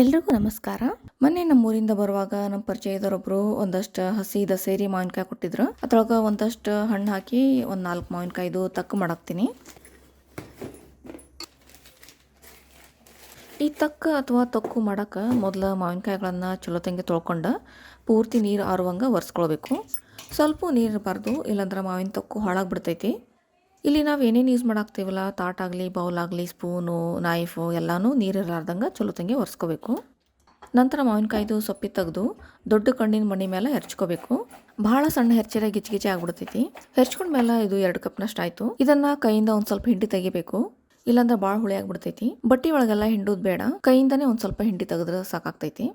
ಎಲ್ರಿಗೂ ನಮಸ್ಕಾರ. ಮೊನ್ನೆ ನಮ್ಮೂರಿಂದ ಬರುವಾಗ ನಮ್ಮ ಪರಿಚಯದವರೊಬ್ರು ಒಂದಷ್ಟು ಹಸಿ ದಸೇರಿ ಮಾವಿನಕಾಯಿ ಕೊಟ್ಟಿದ್ರು. ಅದ್ರೊಳಗೆ ಒಂದಷ್ಟು ಹಣ್ಣು ಹಾಕಿ ಒಂದು ನಾಲ್ಕು ಮಾವಿನಕಾಯಿದು ತಕ್ಕ ಮಾಡಾಕ್ತೀನಿ ಈ ತಕ್ಕ ಅಥವಾ ತಕ್ಕು ಮಾಡೋಕೆ ಮೊದಲು ಮಾವಿನಕಾಯಿಗಳನ್ನು ಚಲೋ ತಂಗಿ ತೊಳ್ಕೊಂಡು ಪೂರ್ತಿ ನೀರು ಆರುವಂಗೆ ಒರೆಸ್ಕೊಳ್ಬೇಕು. ಸ್ವಲ್ಪ ನೀರು ಇರಬಾರ್ದು ಇಲ್ಲಾಂದ್ರೆ ಮಾವಿನ ತಕ್ಕು ಹಾಳಾಗಿ ಹಾಳಾಗ್ಬಿಡ್ತೈತಿ. ಇಲ್ಲಿ ನಾವು ಏನೇನು ಯೂಸ್ ಮಾಡಾಕ್ತೀವಲ್ಲ? ತಾಟಾಗಲಿ ಬೌಲ್ ಆಗಲಿ, ಸ್ಪೂನು ನೈಫು ಎಲ್ಲನೂ ಚಲೋ ತಂಗಿ ಒರೆಸ್ಕೋಬೇಕು. ನಂತರ ಮಾವಿನಕಾಯ್ದು ಸೊಪ್ಪಿ ತೆಗೆದು ದೊಡ್ಡ ಕಣ್ಣಿನ ಮಣಿ ಮೇಲೆ ಹೆರ್ಚ್ಕೋಬೇಕು. ಭಾಳ ಸಣ್ಣ ಹೆರ್ಚಿರ ಗಿಚ್ಚಿ ಆಗ್ಬಿಡ್ತೈತಿ. ಹೆರ್ಚ್ಕೊಂಡ್ಮೇಲೆ ಇದು ಎರಡು ಕಪ್ನಷ್ಟು ಆಯಿತು. ಇದನ್ನು ಕೈಯಿಂದ ಒಂದು ಸ್ವಲ್ಪ ಹಿಂಡಿ ತೆಗಿಬೇಕು. ಇಲ್ಲಾಂದ್ರೆ ಭಾಳ ಹುಳಿ ಆಗ್ಬಿಡ್ತೈತಿ. ಬಟ್ಟಿ ಒಳಗೆಲ್ಲ ಹಿಂಡೋದು ಬೇಡ. ಕೈಯಿಂದನೇ ಒಂದು ಸ್ವಲ್ಪ ಹಿಂಡಿ ತೆಗೆದ್ರೆ ಸಾಕಾಗ್ತೈತಿ.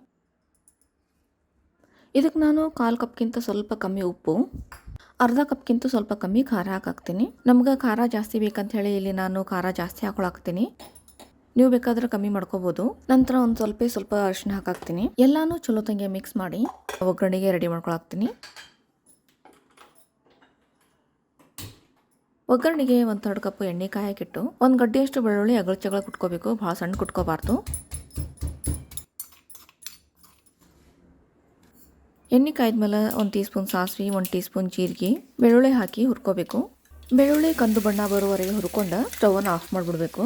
ಇದಕ್ಕೆ ನಾನು ಕಾಲು ಕಪ್ಗಿಂತ ಸ್ವಲ್ಪ ಕಮ್ಮಿ ಉಪ್ಪು. ಅರ್ಧ ಕಪ್ಗಿಂತ ಸ್ವಲ್ಪ ಕಮ್ಮಿ ಖಾರ ಹಾಕಾಕ್ತೀನಿ. ನಮ್ಗೆ ಖಾರ ಜಾಸ್ತಿ ಬೇಕಂತ ಹೇಳಿ ಇಲ್ಲಿ ನಾನು ಖಾರ ಜಾಸ್ತಿ ಹಾಕೊಳಾಕ್ತೀನಿ. ನೀವು ಬೇಕಾದ್ರೆ ಕಮ್ಮಿ ಮಾಡ್ಕೋಬಹುದು ನಂತರ ಒಂದು ಸ್ವಲ್ಪ ಸ್ವಲ್ಪ ಅರಿಶಿನ ಹಾಕಾಕ್ತೀನಿ. ಎಲ್ಲಾನು ಚಲೋ ತಂಗೆ ಮಿಕ್ಸ್ ಮಾಡಿ ಒಗ್ಗರಣೆಗೆ ರೆಡಿ ಮಾಡ್ಕೊಳಾಕ್ತೀನಿ. ಒಗ್ಗರಣೆಗೆ ಒಂದು ಎರಡು ಕಪ್ ಎಣ್ಣೆ ಕಾಯಕ್ಕಿಟ್ಟು ಒಂದು ಗಡ್ಡೆಯಷ್ಟು ಬೆಳ್ಳುಳ್ಳಿ ಅಗಳ ಚಗಳ ಕುಟ್ಕೋಬೇಕು. ಭಾಳ ಸಣ್ಣ ಕುಟ್ಕೋಬಾರ್ದು. ಎಣ್ಣೆ ಕಾಯ್ದ್ಮೇಲೆ ಒಂದು ಟೀ ಸ್ಪೂನ್ ಸಾಸಿವೆ, ಒಂದು ಟೀ ಸ್ಪೂನ್ ಜೀರಿಗೆ, ಬೆಳ್ಳುಳ್ಳಿ ಹಾಕಿ ಹುರ್ಕೋಬೇಕು. ಬೆಳ್ಳುಳ್ಳಿ ಕಂದು ಬಣ್ಣ ಬರೋವರೆಗೆ ಹುರ್ಕೊಂಡು ಸ್ಟವನ್ನು ಆಫ್ ಮಾಡಿಬಿಡ್ಬೇಕು.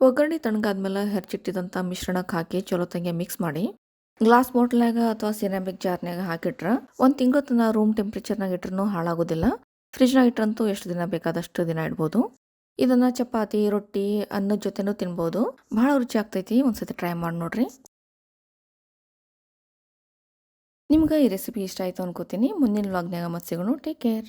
ಒಗ್ಗರಣೆ ತಣ್ಣಗಾದ್ಮೇಲೆ ಹೆರ್ಚಿಟ್ಟಿದಂಥ ಮಿಶ್ರಣಕ್ಕೆ ಹಾಕಿ ಚಲೋ ತಂಗೆ ಮಿಕ್ಸ್ ಮಾಡಿ. ಗ್ಲಾಸ್ ಬಾಟ್ಲ್ನಾಗ ಅಥವಾ ಸಿರಾಮಿಕ್ ಜಾರ್ನಾಗ ಹಾಕಿಟ್ರೆ ಒಂದು ತಿಂಗಳು ತನ ರೂಮ್ ಟೆಂಪ್ರೇಚರ್ನಾಗ ಇಟ್ರೂ ಹಾಳಾಗೋದಿಲ್ಲ. ಫ್ರಿಜ್ನಾಗ ಇಟ್ರಂತೂ ಎಷ್ಟು ದಿನ ಬೇಕಾದಷ್ಟು ದಿನ ಇಡ್ಬೋದು. ಇದನ್ನು ಚಪಾತಿ, ರೊಟ್ಟಿ, ಅನ್ನದ ಜೊತೆನೂ ತಿನ್ಬೋದು. ಭಾಳ ರುಚಿ ಆಗ್ತೈತಿ, ಒಂದ್ಸತಿ ಟ್ರೈ ಮಾಡಿ ನೋಡ್ರಿ. ನಿಮ್ಗೆ ಈ ರೆಸಿಪಿ ಇಷ್ಟ ಆಯಿತು ಅನ್ಕೋತೀನಿ. ಮುಂದಿನ ವ್ಲಾಗ್ನಾಗ ಮತ್ತೆ ಸಿಗೋಣ. Take care